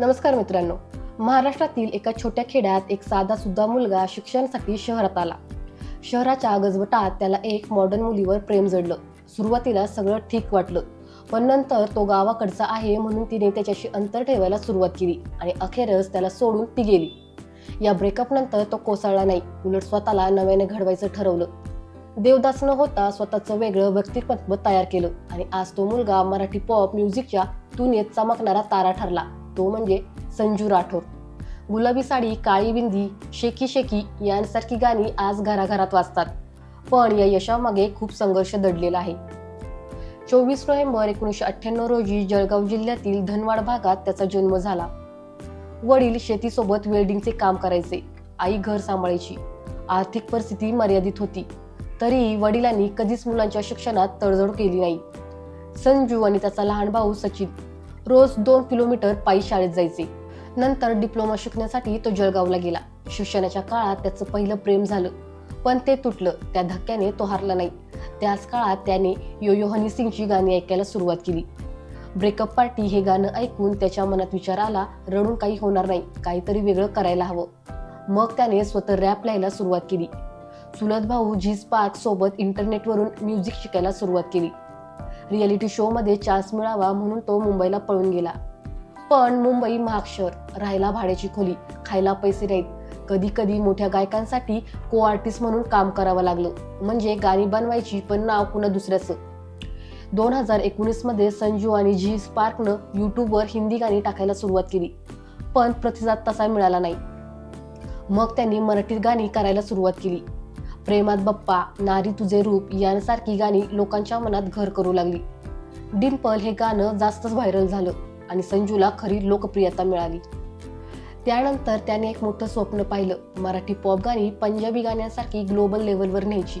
नमस्कार मित्रांनो. महाराष्ट्रातील एका छोट्या खेड्यात एक साधा सुद्धा मुलगा शिक्षणासाठी शहरात आला. शहराच्या गजबटात त्याला एक मॉडर्न मुलीवर प्रेम जडलं. सुरुवातीला सगळं ठीक वाटलं. पण नंतर तो गावाकडचा आहे म्हणून तिने त्याच्याशी अंतर ठेवायला सुरुवात केली आणि अखेरच त्याला सोडून ती गेली. या ब्रेकअप नंतर तो कोसळला नाही. उलट स्वतःला नव्याने घडवायचं ठरवलं. देवदास न होता स्वतःचं वेगळं व्यक्तिमत्व तयार केलं आणि आज तो मुलगा मराठी पॉप म्युझिकच्या तुनेत चमकणारा तारा ठरला. तो म्हणजे संजू राठोड. गुलाबी साडी काळी बिंदी शेकी शेकी यांसारखी गाणी आज घराघरात वाचतात पण या यशामागे खूप संघर्ष दडलेला आहे. चोवीस नोव्हेंबर एकोणीसशे अठ्ठ्याण्णव रोजी जळगाव जिल्ह्यातील धनवाड भागात त्याचा जन्म झाला. वडील शेतीसोबत वेल्डिंगचे काम करायचे आई घर सांभाळायची. आर्थिक परिस्थिती मर्यादित होती. तरी वडिलांनी कधीच मुलांच्या शिक्षणात तडजोड केली नाही. संजू आणि त्याचा लहान भाऊ सचिन रोज दोन किलोमीटर पायी शाळेत जायचे. नंतर डिप्लोमा शिकण्यासाठी तो जळगावला गेला. शिक्षणाच्या काळात त्याचं पहिलं प्रेम झालं. पण ते तुटलं. त्या धक्क्याने तो हारला नाही. त्याच काळात त्याने योयो हनी सिंगची गाणी ऐकायला सुरुवात केली. ब्रेकअप पार्टी हे गाणं ऐकून त्याच्या मनात विचार आला रडून काही होणार नाही. काहीतरी वेगळं करायला हवं. मग त्याने स्वतः रॅप लिहायला सुरुवात केली. चुलत भाऊ झीज पार्क सोबत इंटरनेटवरून म्युझिक शिकायला सुरुवात केली. रियालिटी शोमध्ये चान्स मिळावा म्हणून तो मुंबईला पळून गेला. पण मुंबई महाग शहर राहायला भाड्याची खोली खायला पैसे नाहीत. कधी कधी मोठ्या गायकांसाठी को आर्टिस्ट म्हणून काम करावं लागलं. म्हणजे गाणी बनवायची पण नाव कुणा दुसऱ्याचं? दोन हजार एकोणीसमध्ये संजू आणि झी स्पार्कनं यूट्यूबवर हिंदी गाणी टाकायला सुरुवात केली. पण प्रतिसाद तसा मिळाला नाही. मग त्यांनी मराठी गाणी करायला सुरुवात केली. प्रेमात बप्पा नारी तुझे रूप यांसारखी गाणी लोकांच्या मनात घर करू लागली. डिम्पल हे गाणं जास्तच व्हायरल झालं आणि संजूला खरी लोकप्रियता मिळाली. त्यानंतर त्याने एक मोठं स्वप्न पाहिलं. मराठी पॉप गाणी पंजाबी गाण्यांसारखी ग्लोबल लेवलवर न्यायची.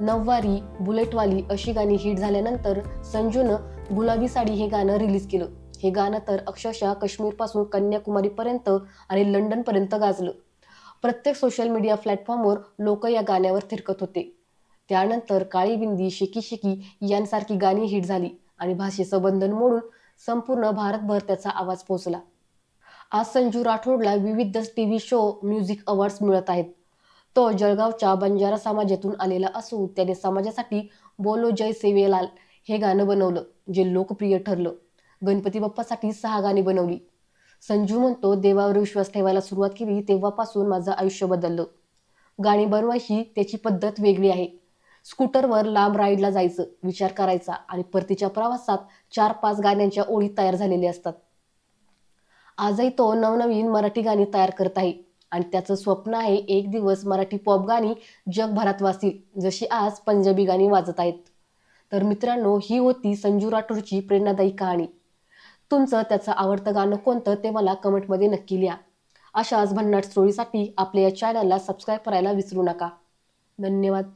नववारी बुलेटवाली अशी गाणी हिट झाल्यानंतर संजूनं गुलाबी साडी हे गाणं रिलीज केलं. हे गाणं तर अक्षरशः काश्मीरपासून कन्याकुमारीपर्यंत आणि लंडनपर्यंत गाजलं. प्रत्येक सोशल मीडिया प्लॅटफॉर्मवर लोक या गाण्यावर थिरकत होते. त्यानंतर काळी बिंदी शेकी शेकी यांसारखी गाणी हिट झाली आणि भाषेचं बंधन मोडून संपूर्ण भारतभर त्याचा आवाज पोहोचला. आज संजू राठोडला विविध T V show music awards मिळत आहेत. तो जळगावच्या बंजारा समाजातून आलेला असून त्याने समाजासाठी बोलो जय सेवेलाल हे गाणं बनवलं जे लोकप्रिय ठरलं. गणपती बाप्पासाठी सहा गाणी बनवली. संजू म्हणतो देवावर विश्वास ठेवायला सुरुवात केली तेव्हापासून माझं आयुष्य बदललं. गाणी बनवायची त्याची पद्धत वेगळी आहे. स्कूटरवर लांब राईडला जायचं विचार करायचा आणि परतीच्या प्रवासात चार पाच गाण्यांच्या ओळी तयार झालेल्या असतात. आजही तो नवनवीन मराठी गाणी तयार करत आहे आणि त्याचं स्वप्न आहे एक दिवस मराठी पॉप गाणी जगभरात वाचतील जशी आज पंजाबी गाणी वाजत आहेत. तर मित्रांनो ही होती संजू राठोडची प्रेरणादायी कहाणी. तुमचं त्याचं आवडतं गाणं कोणतं ते मला कमेंटमध्ये नक्की लिहा. अशाच भन्नाट स्टोरीसाठी आपल्या या चॅनलला सबस्क्राईब करायला विसरू नका. धन्यवाद.